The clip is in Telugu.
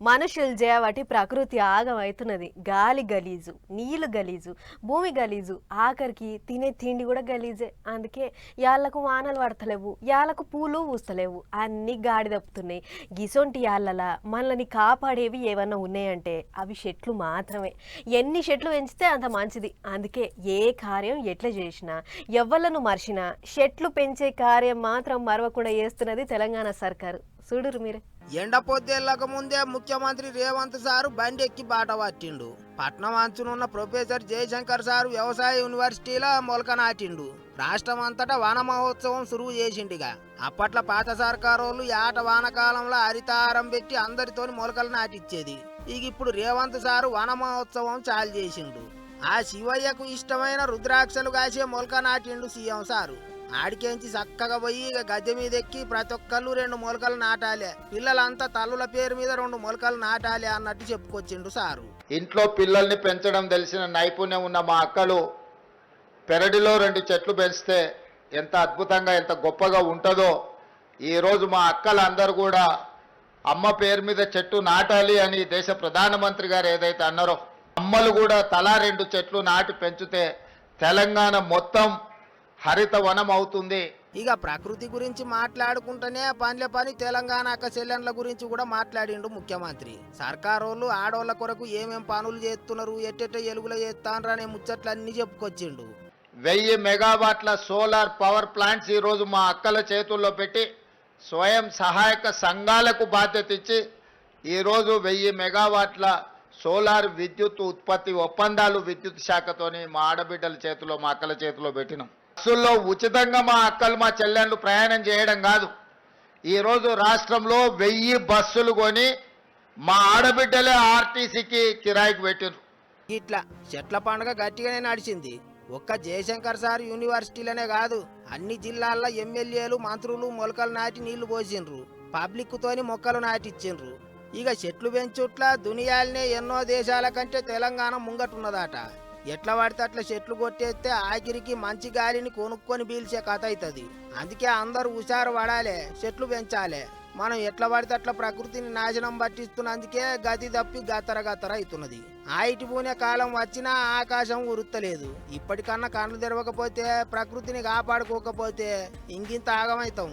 మనుషులు చేయబట్టి ప్రకృతి ఆగమవుతున్నది గాలి గలీజు నీళ్ళు గలీజు భూమి గలీజు. ఆఖరికి తినే తిండి కూడా గలీజే. అందుకే యాళ్ళకు వానలు పడతలేవు యాళ్ళకు పూలు పూస్తలేవు. అన్నీ గాడి తప్పుతున్నాయి. గిసొంటి యాళ్ళలా మనల్ని కాపాడేవి ఏమన్నా ఉన్నాయంటే అవి చెట్లు మాత్రమే. ఎన్ని చెట్లు పెంచితే అంత మంచిది. అందుకే ఏ కార్యం ఎట్లా చేసినా ఎవ్వలను మర్చినా చెట్లు పెంచే కార్యం మాత్రం మరవకుండా చేస్తున్నది తెలంగాణ సర్కారు. చూడురు మీరే. ఎండ పొద్దేళ్ళక ముందే ముఖ్యమంత్రి రేవంత్ సారు బండి ఎక్కి బాట పట్టిండు. పట్నం అంచునున్న ప్రొఫెసర్ జయశంకర్ సారు వ్యవసాయ యూనివర్సిటీలో మొలక నాటిండు రాష్ట్రం అంతటా వన మహోత్సవం సురువు చేసిండిగా. అప్పట్లో పాత సర్కారోళ్ళు ఏట వానకాలంలో హరితారం పెట్టి అందరితోని మొలకలు నాటిచ్చేది. ఇక ఇప్పుడు రేవంత్ సారు వన మహోత్సవం చాలు చేసిండు. ఆ శివయ్యకు ఇష్టమైన రుద్రాక్షలు కాసే మొలక నాటిండు సీఎం సారు. ఆడికేంచి చక్కగా పోయి ఇక గద్దె మీద ఎక్కి ప్రతి ఒక్కళ్ళు రెండు మొలకలు నాటాలి. పిల్లలంతా తల్లుల పేరు మీద రెండు మొలకలు నాటాలి అన్నట్టు చెప్పుకొచ్చిండు సారు. ఇంట్లో పిల్లల్ని పెంచడం తెలిసిన నైపుణ్యం ఉన్న మా అక్కలు పెరడిలో రెండు చెట్లు పెంచితే ఎంత అద్భుతంగా ఎంత గొప్పగా ఉంటుందో ఈరోజు మా అక్కలందరూ కూడా అమ్మ పేరు మీద చెట్టు నాటాలి అని దేశ ప్రధానమంత్రి గారు ఏదైతే అన్నారో అమ్మలు కూడా తలా రెండు చెట్లు నాటి పెంచితే తెలంగాణ మొత్తం హరిత వనం అవుతుంది ఇక ప్రకృతి గురించి మాట్లాడుకుంటేనే పనిలే పని తెలంగాణ చెల్లెండ్ల గురించి కూడా మాట్లాడిండు ముఖ్యమంత్రి. సర్కారోళ్ళు ఆడోళ్ళ కొరకు ఏమేం పనులు చేస్తున్నారు ఎట్టెట్ట ఎలుగులో చేస్తాన్రు అనే ముచ్చట్లన్నీ చెప్పుకొచ్చిండు. వెయ్యి మెగావాట్ల సోలార్ పవర్ ప్లాంట్స్ ఈరోజు మా అక్కల చేతుల్లో పెట్టి స్వయం సహాయక సంఘాలకు బాధ్యత ఇచ్చి ఈరోజు వెయ్యి మెగావాట్ల సోలార్ విద్యుత్ ఉత్పత్తి ఒప్పందాలు విద్యుత్ శాఖతోని మా ఆడబిడ్డల చేతిలో మా అక్కల చేతిలో పెట్టినాం. బస్సుల్లో ఉచితంగా మా అక్కలు మా చెల్లెళ్ళు ప్రయాణం చేయడం కాదు. ఈరోజు రాష్ట్రంలో వెయ్యి బస్సులు కొని మా ఆడబిడ్డలే ఆర్టీసీకి కిరాయికి పెట్టారు ఇట్లా చెట్ల పండుగ గట్టిగానే నడిచింది. ఒక్క జయశంకర్ సార్ యూనివర్సిటీలోనే కాదు అన్ని జిల్లాల్లో ఎమ్మెల్యేలు మంత్రులు మొలకలు నాటి నీళ్ళు పోసిండ్రు. పబ్లిక్ తోని మొక్కలు నాటిచ్చిండ్రు. ఇక చెట్లు పెంచుట్ల దునియాలనే ఎన్నో దేశాల కంటే తెలంగాణ ముంగటున్నదట. ఎట్లా పడితే అట్లా చెట్లు కొట్టేస్తే ఆఖరికి మంచి గాలిని కొనుక్కొని పీల్చే కథ అవుతుంది అందుకే అందరూ హుషారు పడాలి చెట్లు పెంచాలి. మనం ఎట్లా పడితే అట్లా ప్రకృతిని నాశనం పట్టిస్తున్నందుకే గతి తప్పి గతర గతర అవుతున్నది. ఆయిటి పూనే కాలం వచ్చినా ఆకాశం ఉరుత్తలేదు. ఇప్పటికన్నా కళ్ళు తెరవకపోతే ప్రకృతిని కాపాడుకోకపోతే ఇంకింత ఆగమవుతాం